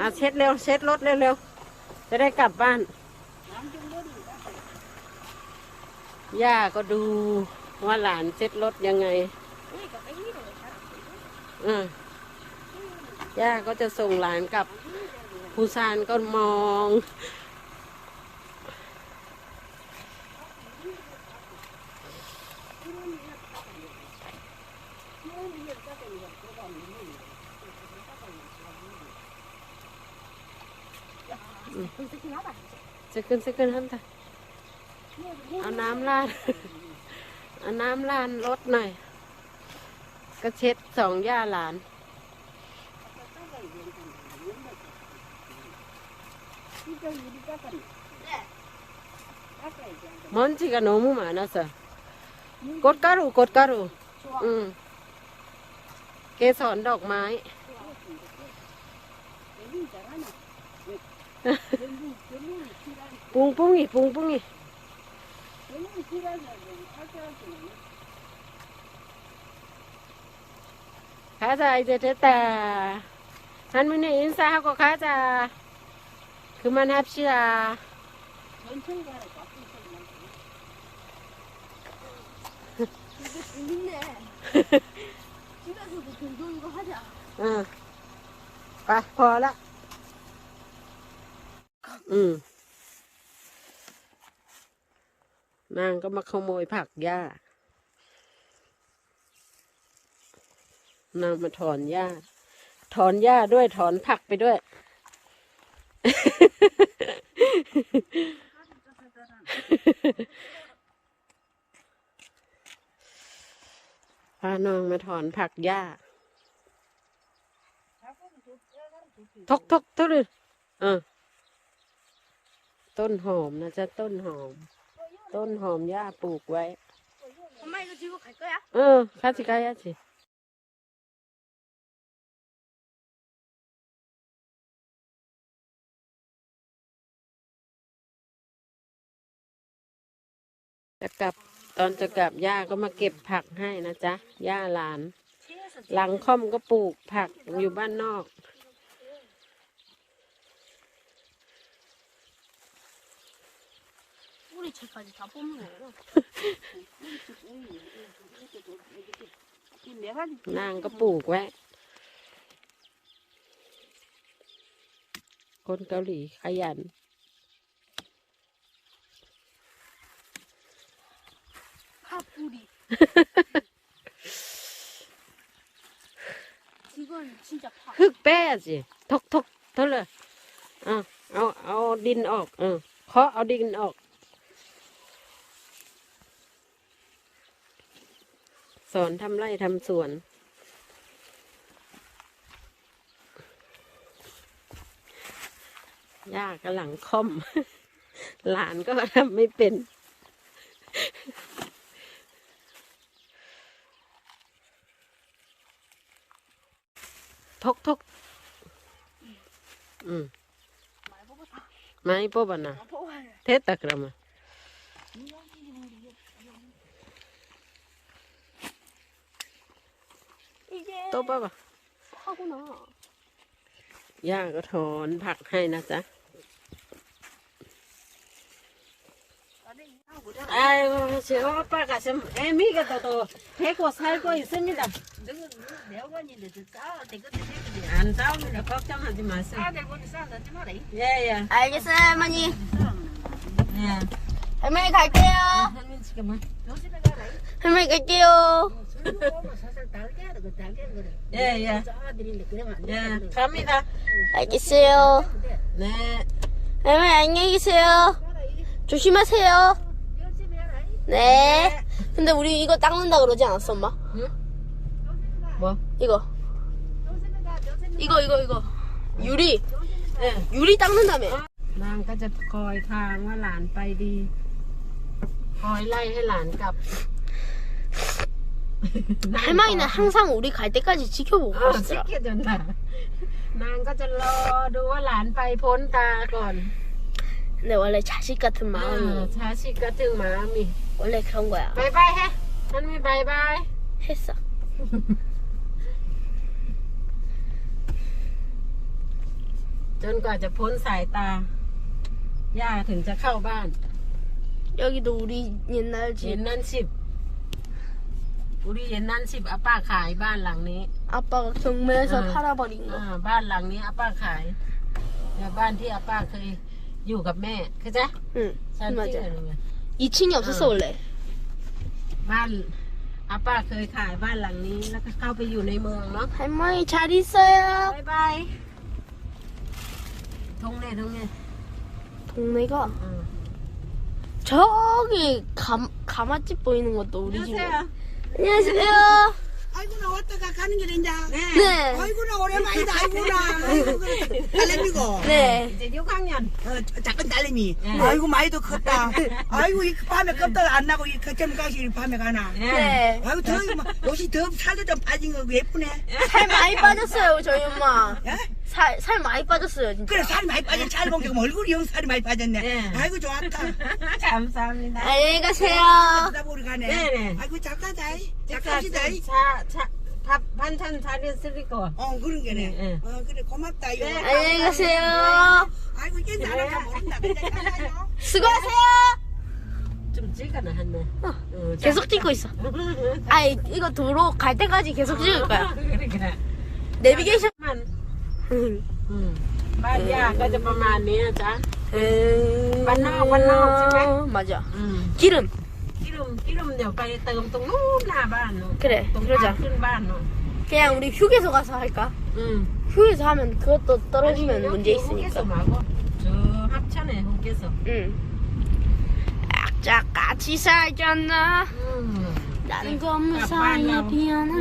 อะเช็ดเร็วเช็ดรถเร็วๆ จะได้กลับบ้านย่าก็ดูว่าหลานเช็ดรถยังไงย่าก็จะส่งหลานกลับภูซานก็มอง จะขึ้นจะขึ้นห้ามตาเอาน้ำลาด เอาน้ำลาดรถหน่อย ก็เช็ดสองย่าหลาน มันจิกะโนมุมานะสะกดการูกดการุอืมเกสรดอกไม้ 봉봉이 봉봉이. 가자 이제 됐다. 할머니 인사하고 가자. 그만합시다. 재밌네 집에서도 종종 이거 하자 응 봐, 봐라. อืมนางก็มาขโมยผักหญ้า นางมาถอนหญ้า ถอนหญ้าด้วยถอนผักไปด้วย พาน้องมาถอนผักหญ้า ทกทกทกเลยเออ ต้นหอมนะจ๊ะต้นหอม ต้นหอมย่าปลูกไว้ 엄마 이거 들고 갈 거야? เออข้าสิกายาสิจะกลับตอนจะกลับย่าก็มาเก็บผักให้นะจ๊ะ ย่าหลาน หลังค่อมก็ปลูกผักอยู่บ้านนอก 우리 채까지 다 뽑는 거야. นางก็ปลูกไว้ คนเกาหลีขยัน 파뿌리. 이건 진짜 파. ฮึกแป้สิทกทกเท่าเลยอ่ะเอาเอาดินออก เออเคาะเอาดินออก สอนทำไร่ทำสวนยากก็หลังค่อม หลานก็ทำไม่เป็น ทกทกอืมไม่พบนะเทตะกรรม 이게 โต๊ะป๊บอ่ะ 파구나. ย่าก็ถอนผักให้นะจ๊ะ 아이고, 저 오빠가 좀 애미가 또 되고 살고 있습니다. 안 싸웁니다. 걱정하지 마세요. 예, 예. 알겠어요, 할머니. 예. 할머니 갈게요. 할머니 지금 할머니 갈게요. 예, 예. 예, 갑니다. 알겠어요. 네. 할머니 안녕히 계세요. 조심하세요. 네. 근데 우리 이거 닦는다 그러지 않았어, 엄마? 응? 뭐? 이거. 이거, 이거, 이거. 유리. 예. 유리 닦는다며. นางก็จะคอยทางว่าหลานไปดี คอยไล่ให้หลานกลับ 할머니는 항상 우리 갈 때까지 지켜보고 เออ 있어. สิเกียจนนะนางก็จะรอดูว่าหลานไปพ้นตาก่อน 근데 원래 자식 같은 เออ 마음이 ชาชิก็ถึงหมามี 원래 그런 거야. บายบายฮะมันมีบายบาย 했어. จนกว่าจะพ้นสายตา ย่าถึงจะเข้าบ้าน 여기도 우리 옛날 เย็น 집 นั่นสิบอุรีเย็นนั่นสิบอาป้าขายบ้านหลังนี้ 아빠가 경매에서 응. 팔아버린 อ่า 거. บ้านหลังนี้อาป้าขายเนี่ยบ้านที่อาป้าเคยอยู่กับแม่เข้าใจ 응, ฉันที่ 맞아. เคยรู้ไง 2층이 없었어 응. 원래. บ้านอาป้าเคยขายบ้านหลังนี้ แล้วก็เข้าไปอยู่ในเมืองเนาะ 할머니 잘 있어요. บายบายทงเน่ทงเน่ 동네가 อืม 저기 감 가마집 보이는 것도 우리 집에. 안녕하세요. 아이고 나 왔다가 가는 길에 이제 네. 아이고 나 오랜만이다 아이고 나 아이고 그래. 딸내미고 네. 이제 6학년 어, 작은 딸내미 네. 아이고 많이도 컸다 아이고 이 밤에 껍데기 안 나고 이 거점 가시 밤에 가나 네. 아이고 더 뭐, 옷이 더 살도 좀 빠진 거 예쁘네 살 많이 빠졌어요, 저희 엄마. 예? 살, 살 많이 빠졌어요, 진짜. 그래 살이 많이 빠진 잘 본게 얼굴이 영 살이 많이 빠졌네 네. 아이고 좋았다 감사합니다 안녕히 가세요. 보러 가네 네네. 아이고 작가다 자, 작가시다 자, 자, 밥 반찬 잘했으니까 어 그런 게네 네. 어 그래 고맙다 네. 안녕히 가세요. 아이고 이제 나는 다 모른다 그냥 가요 수고하세요. 좀 찍어놔 한네 어, 어, 계속 찍고 있어. 아이, 이거 도로 갈 때까지 계속 찍을 거야. 그러니까 내비게이션. มัน อืมบ้านย่าก็จะประมาณนี้นะจ๊ะ 만나, 만나, 집에? 맞아. อืม 기름. กิรุมกิรุมเดี๋ยวไปเติมตรงนู้นหน้าบ้านเนาะ 그래, ตรง 그러자. ทางขึ้นบ้านเนาะ 그냥 우리 휴게소 가서 할까? อืม 휴게소 하면 그것도 떨어지면 아니, 문제 여기 호계소 있으니까. 말고 저 합천에 호계소 응. 악착같이 살잖아. 음. 나는 건물 아, 사이에 빨라. 피어난